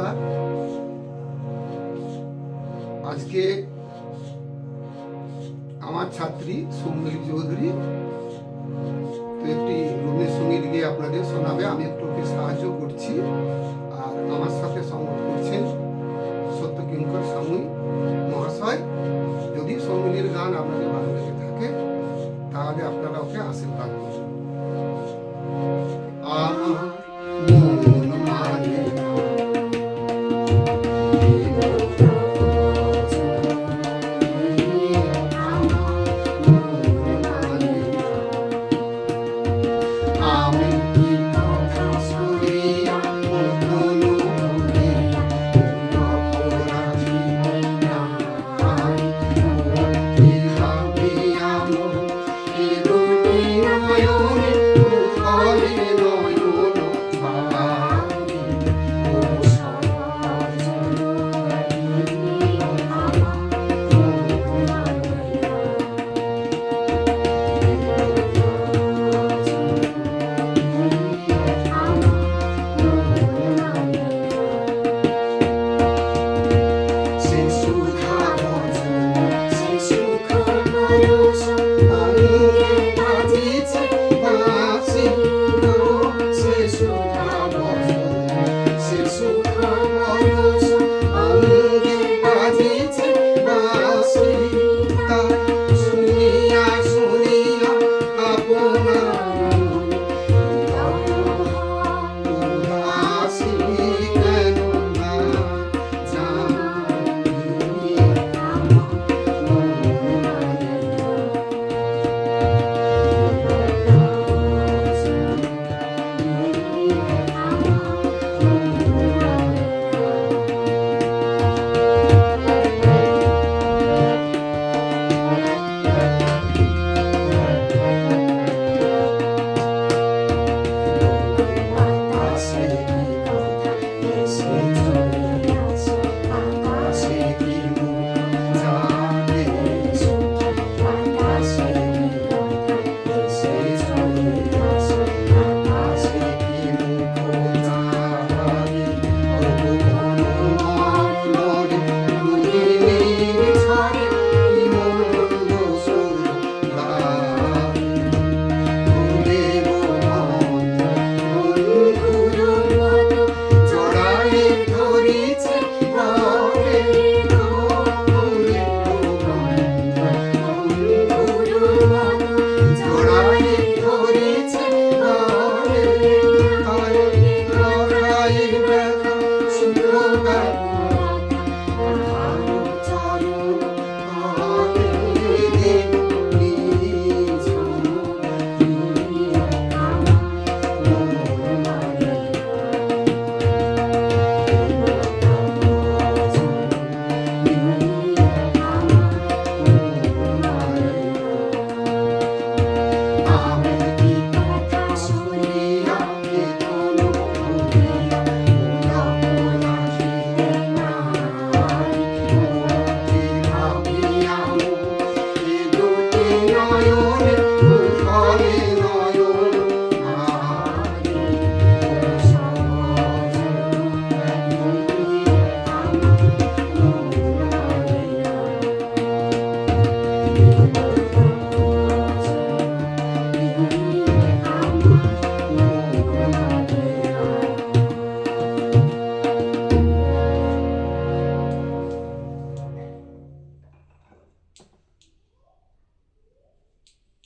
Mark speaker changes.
Speaker 1: নমস্কার আজকে আমার ছাত্রী সৌন্দরী চৌধুরী, তো একটি রবীন্দ্রসঙ্গীত গিয়ে আপনাদের শোনাবে। আমি একটু ওকে সাহায্য করছি। আর আমার সাথে সংগত করছেন সত্যকিঙ্কর সাময়িক মহাশয়। যদি সৌমিলির গান আপনাদের ভালো লেগে থাকে, তাহলে আপনারা ওকে আশীর্বাদ